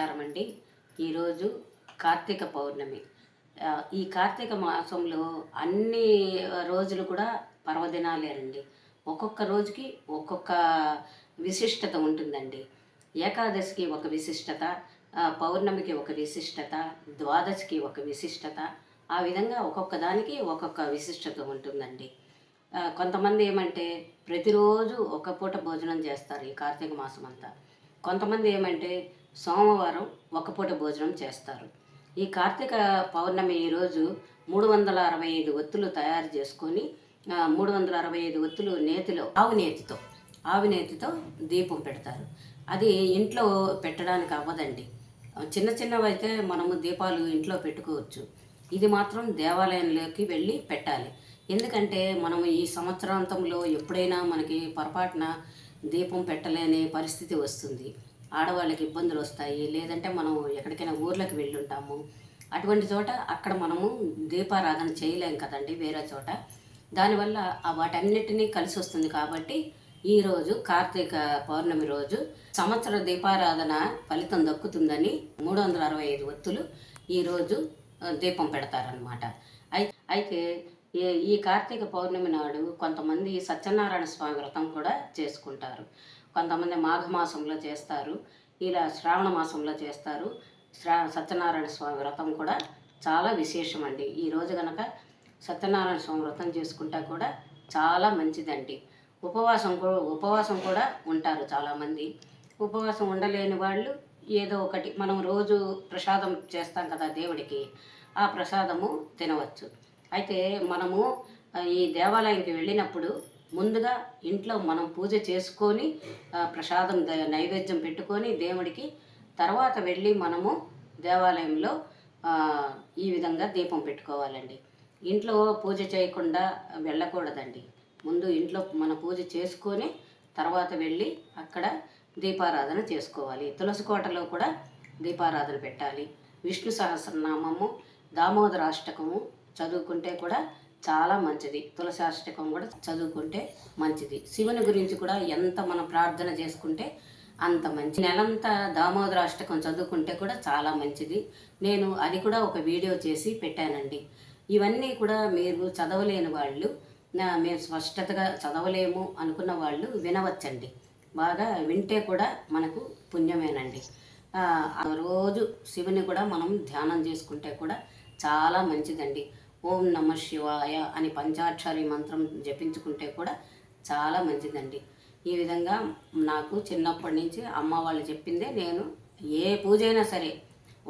నమస్కారం అండి. ఈరోజు కార్తీక పౌర్ణమి. ఈ కార్తీక మాసంలో అన్ని రోజులు కూడా పర్వదినాలేనండి ఒక్కొక్క రోజుకి ఒక్కొక్క విశిష్టత ఉంటుందండి. ఏకాదశికి ఒక విశిష్టత పౌర్ణమికి ఒక విశిష్టత ద్వాదశికి ఒక విశిష్టత ఆ విధంగా ఒక్కొక్క దానికి ఒక్కొక్క విశిష్టత ఉంటుందండి. కొంతమంది ఏమంటే ప్రతిరోజు ఒక పూట భోజనం చేస్తారు ఈ కార్తీక మాసం అంతా కొంతమంది ఏమంటే సోమవారం ఒక పూట భోజనం చేస్తారు. ఈ కార్తీక పౌర్ణమి ఈరోజు మూడు వందల అరవై ఐదు ఒత్తులు తయారు చేసుకొని మూడు వందల అరవై ఐదు ఒత్తులు నేతిలో ఆవు నేతితో ఆవు నేతితో దీపం పెడతారు. అది ఇంట్లో పెట్టడానికి అవ్వదండి. చిన్న చిన్నవి అయితే మనము దీపాలు ఇంట్లో పెట్టుకోవచ్చు. ఇది మాత్రం దేవాలయంలోకి వెళ్ళి పెట్టాలి. ఎందుకంటే మనం ఈ సంవత్సరాంతంలో ఎప్పుడైనా మనకి పొరపాటున దీపం పెట్టలేని పరిస్థితి వస్తుంది. ఆడవాళ్ళకి ఇబ్బందులు వస్తాయి. లేదంటే మనం ఎక్కడికైనా ఊర్లకు వెళ్ళి ఉంటాము అటువంటి చోట అక్కడ మనము దీపారాధన చేయలేం కదండి వేరే చోట. దానివల్ల ఆ వాటన్నిటినీ కలిసి వస్తుంది కాబట్టి ఈరోజు కార్తీక పౌర్ణమి రోజు సంవత్సర దీపారాధన ఫలితం దక్కుతుందని మూడు వందల అరవై ఐదు ఒత్తులు ఈరోజు దీపం పెడతారనమాట అయి అయితే ఈ కార్తీక పౌర్ణమి నాడు కొంతమంది సత్యనారాయణ స్వామి వ్రతం కూడా చేసుకుంటారు. కొంతమంది మాఘమాసంలో చేస్తారు ఇలా శ్రావణ మాసంలో చేస్తారు. శ్రా సత్యనారాయణ స్వామి వ్రతం కూడా చాలా విశేషం అండి ఈ రోజు కనుక సత్యనారాయణ స్వామి వ్రతం చేసుకుంటా కూడా చాలా మంచిదండి. ఉపవాసం కూడా ఉపవాసం కూడా ఉంటారు చాలామంది. ఉపవాసం ఉండలేని వాళ్ళు ఏదో ఒకటి మనం రోజు ప్రసాదం చేస్తాం కదా దేవుడికి ఆ ప్రసాదము తినవచ్చు. అయితే మనము ఈ దేవాలయంకి వెళ్ళినప్పుడు ముందుగా ఇంట్లో మనం పూజ చేసుకొని ప్రసాదం నైవేద్యం పెట్టుకొని దేవుడికి తర్వాత వెళ్ళి మనము దేవాలయంలో ఈ విధంగా దీపం పెట్టుకోవాలండి. ఇంట్లో పూజ చేయకుండా వెళ్ళకూడదండి. ముందు ఇంట్లో మన పూజ చేసుకొని తర్వాత వెళ్ళి అక్కడ దీపారాధన చేసుకోవాలి. తులసి కోటలో కూడా దీపారాధన పెట్టాలి. విష్ణు సహస్రనామము దామోదరాష్టకము చదువుకుంటే కూడా చాలా మంచిది. తులసాష్టకం కూడా చదువుకుంటే మంచిది. శివుని గురించి కూడా ఎంత మనం ప్రార్థన చేసుకుంటే అంత మంచి నెలంతా దామోదర అష్టకం చదువుకుంటే కూడా చాలా మంచిది. నేను అది కూడా ఒక వీడియో చేసి పెట్టానండి. ఇవన్నీ కూడా మీరు చదవలేని వాళ్ళు మేము స్పష్టతగా చదవలేము అనుకున్న వాళ్ళు వినవచ్చండి. బాగా వింటే కూడా మనకు పుణ్యమేనండి. ఆ రోజు శివుని కూడా మనం ధ్యానం చేసుకుంటే కూడా చాలా మంచిదండి. ఓం నమ శివాయ అని పంచాక్షరి మంత్రం జపించుకుంటే కూడా చాలా మంచిదండి. ఈ విధంగా నాకు చిన్నప్పటి నుంచి అమ్మ వాళ్ళు చెప్పిందే నేను ఏ పూజ అయినా సరే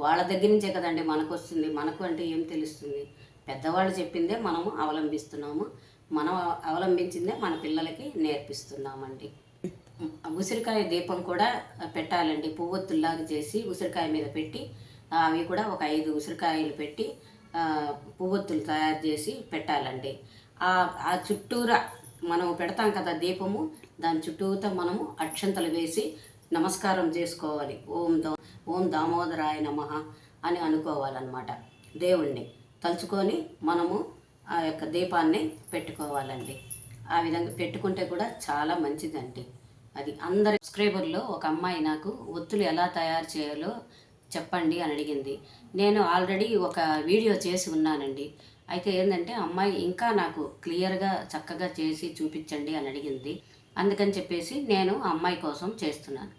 వాళ్ళ దగ్గర నుంచే కదండి మనకు వస్తుంది మనకు అంటే ఏం తెలుస్తుంది? పెద్దవాళ్ళు చెప్పిందే మనము అవలంబిస్తున్నాము. మనం అవలంబించిందే మన పిల్లలకి నేర్పిస్తున్నామండి. ఉసిరికాయ దీపం కూడా పెట్టాలండి. పువ్వొత్తుల్లాగా చేసి ఉసిరికాయ మీద పెట్టి అవి కూడా ఒక ఐదు ఉసిరికాయలు పెట్టి పువ్వొత్తులు తయారు చేసి పెట్టాలండి. ఆ ఆ చుట్టూరా మనం పెడతాం కదా దీపము దాని చుట్టూతో మనము అక్షంతలు వేసి నమస్కారం చేసుకోవాలి. ఓం దో ఓం దామోదరాయ నమ అని అనుకోవాలన్నమాట. దేవుణ్ణి తలుచుకొని మనము ఆ యొక్క దీపాన్ని పెట్టుకోవాలండి. ఆ విధంగా పెట్టుకుంటే కూడా చాలా మంచిదండి. అది అందరి సబ్స్క్రైబర్లో ఒక అమ్మాయి నాకు ఒత్తులు ఎలా తయారు చేయాలో చెప్పండి అని అడిగింది. నేను ఆల్రెడీ ఒక వీడియో చేసి ఉన్నానండి. అయితే ఏంటంటే అమ్మాయి ఇంకా నాకు క్లియర్గా చక్కగా చేసి చూపించండి అని అడిగింది. అందుకని చెప్పేసి నేను అమ్మాయి కోసం చేస్తున్నాను.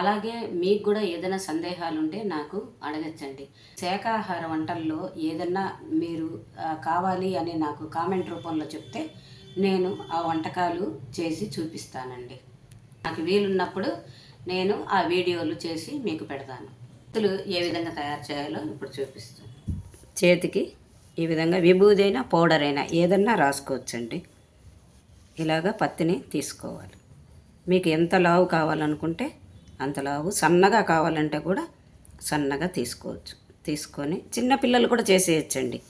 అలాగే మీకు కూడా ఏదైనా సందేహాలు ఉంటే నాకు అడగచ్చండి. శాఖాహార వంటల్లో ఏదన్నా మీరు కావాలి అని నాకు కామెంట్ రూపంలో చెప్తే నేను ఆ వంటకాలు చేసి చూపిస్తానండి. నాకు వీలున్నప్పుడు నేను ఆ వీడియోలు చేసి మీకు పెడతాను. ఒత్తులు ఏ విధంగా తయారు చేయాలో ఇప్పుడు చూపిస్తాను చేతికి ఈ విధంగా విభూదైనా పౌడర్ అయినా ఏదన్నా రాసుకోవచ్చండి. ఇలాగా పత్తిని తీసుకోవాలి. మీకు ఎంత లావు కావాలనుకుంటే అంత లావు. సన్నగా కావాలంటే కూడా సన్నగా తీసుకోవచ్చు. తీసుకొని చిన్న పిల్లలు కూడా చేసేయచ్చండి.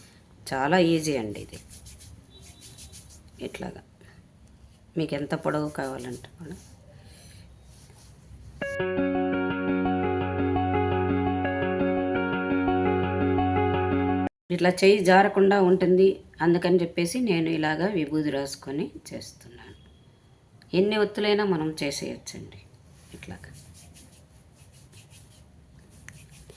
చాలా ఈజీ అండి ఇది. ఇట్లాగా. మీకు ఎంత పొడవు కావాలంటే కూడా. ఇట్లా చెయ్యి జారకుండా ఉంటుంది అందుకని చెప్పేసి నేను ఇలాగా విభూది రాసుకొని చేస్తున్నాను. ఎన్ని ఒత్తులైనా మనం చేసేయచ్చండి. ఇట్లాగా.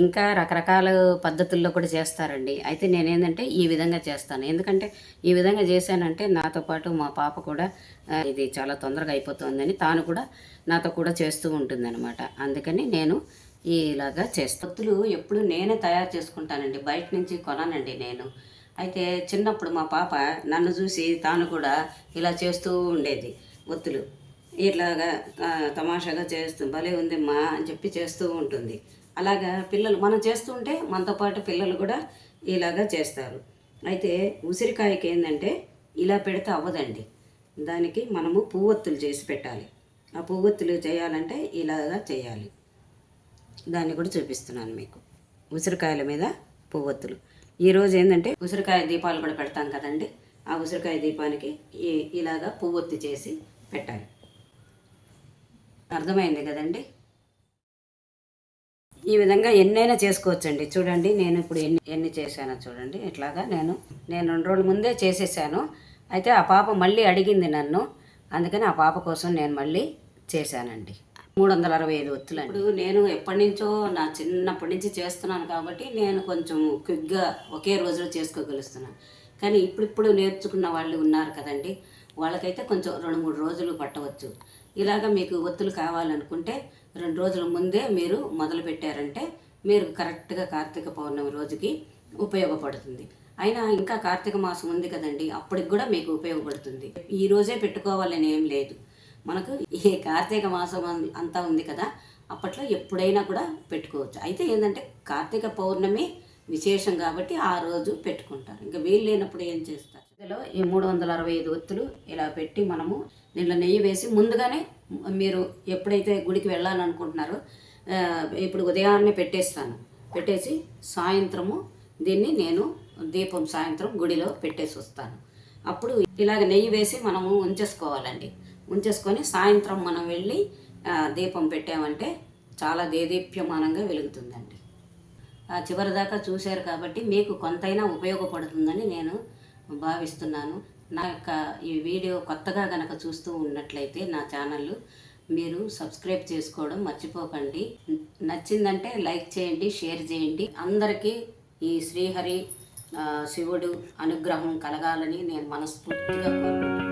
ఇంకా రకరకాల పద్ధతుల్లో కూడా చేస్తారండి. అయితే నేను ఏంటంటే ఈ విధంగా చేస్తాను. ఎందుకంటే ఈ విధంగా చేశానంటే నాతో పాటు మా పాప కూడా ఇది చాలా తొందరగా అయిపోతుందని తాను కూడా నాతో కూడా చేస్తూ ఉంటుందన్నమాట. అందుకని నేను ఇలాగా చేస్తాను ఒత్తులు ఎప్పుడు నేనే తయారు చేసుకుంటానండి. బయట నుంచి కొనానండి నేను. అయితే చిన్నప్పుడు మా పాప నన్ను చూసి తాను కూడా ఇలా చేస్తూ ఉండేది ఒత్తులు. ఇట్లాగా తమాషాగా చేస్తూ భలే ఉందమ్మా అని చెప్పి చేస్తూ ఉంటుంది. అలాగా పిల్లలు మనం చేస్తుంటే మనతో పాటు పిల్లలు కూడా ఇలాగా చేస్తారు. అయితే ఉసిరికాయకి ఏంటంటే ఇలా పెడితే అవ్వదండి. దానికి మనము పువ్వొత్తులు చేసి పెట్టాలి. ఆ పువ్వొత్తులు చేయాలంటే ఇలాగా చేయాలి. దాన్ని కూడా చూపిస్తున్నాను మీకు. ఉసిరికాయల మీద పువ్వొత్తులు. ఈరోజు ఏంటంటే ఉసిరికాయ దీపాలు కూడా పెడతాం కదండి. ఆ ఉసిరికాయ దీపానికి ఈ ఇలాగా పువ్వొత్తి చేసి పెట్టాలి. అర్థమైంది కదండి? ఈ విధంగా ఎన్నైనా చేసుకోవచ్చండి. చూడండి నేను ఇప్పుడు ఎన్ని ఎన్ని చేశానో చూడండి. ఇట్లాగా నేను నేను రెండు రోజుల ముందే చేసేసాను. అయితే ఆ పాప మళ్ళీ అడిగింది నన్ను. అందుకని ఆ పాప కోసం నేను మళ్ళీ చేశానండి. మూడు వందల అరవై ఐదు ఒత్తులు ఇప్పుడు నేను ఎప్పటి నుంచో నా చిన్నప్పటి నుంచి చేస్తున్నాను కాబట్టి నేను కొంచెం క్విక్గా ఒకే రోజులో చేసుకోగలుస్తున్నాను. కానీ ఇప్పుడిప్పుడు నేర్చుకున్న వాళ్ళు ఉన్నారు కదండి వాళ్ళకైతే కొంచెం రెండు మూడు రోజులు పట్టవచ్చు. ఇలాగ మీకు ఒత్తులు కావాలనుకుంటే రెండు రోజుల ముందే మీరు మొదలు పెట్టారంటే మీరు కరెక్ట్గా కార్తీక పౌర్ణమి రోజుకి ఉపయోగపడుతుంది. అయినా ఇంకా కార్తీక మాసం ఉంది కదండి అప్పటికి కూడా మీకు ఉపయోగపడుతుంది. ఈ రోజే పెట్టుకోవాలని ఏం లేదు. మనకు ఏ కార్తీక మాసం అంతా ఉంది కదా అప్పట్లో ఎప్పుడైనా కూడా పెట్టుకోవచ్చు. అయితే ఏంటంటే కార్తీక పౌర్ణమి విశేషం కాబట్టి ఆ రోజు పెట్టుకుంటారు. ఇంకా వీలు లేనప్పుడు ఏం చేస్తారు? ఇందులో ఈ మూడు వందల అరవై ఐదు ఒత్తులు ఇలా పెట్టి మనము దీంట్లో నెయ్యి వేసి ముందుగానే మీరు ఎప్పుడైతే గుడికి వెళ్ళాలనుకుంటున్నారో ఇప్పుడు ఉదయాన్నే పెట్టేస్తాను. పెట్టేసి సాయంత్రము దీన్ని నేను దీపం సాయంత్రం గుడిలో పెట్టేసి వస్తాను. అప్పుడు ఇలాగ నెయ్యి వేసి మనము ఉంచేసుకోవాలండి. ఉంచేసుకొని సాయంత్రం మనం వెళ్ళి దీపం పెట్టామంటే చాలా దేదీప్యమానంగా వెలుగుతుందండి. చివరిదాకా చివరి దాకా చూశారు కాబట్టి మీకు కొంతైనా ఉపయోగపడుతుందని నేను భావిస్తున్నాను. నా యొక్క ఈ వీడియో కొత్తగా కనుక చూస్తూ ఉన్నట్లయితే నా ఛానల్ మీరు సబ్స్క్రైబ్ చేసుకోవడం మర్చిపోకండి. నచ్చిందంటే లైక్ చేయండి షేర్ చేయండి. అందరికీ ఈ శ్రీహరి శివుడు అనుగ్రహం కలగాలని నేను మనస్ఫూర్తిగా కోరుకుంటున్నాను.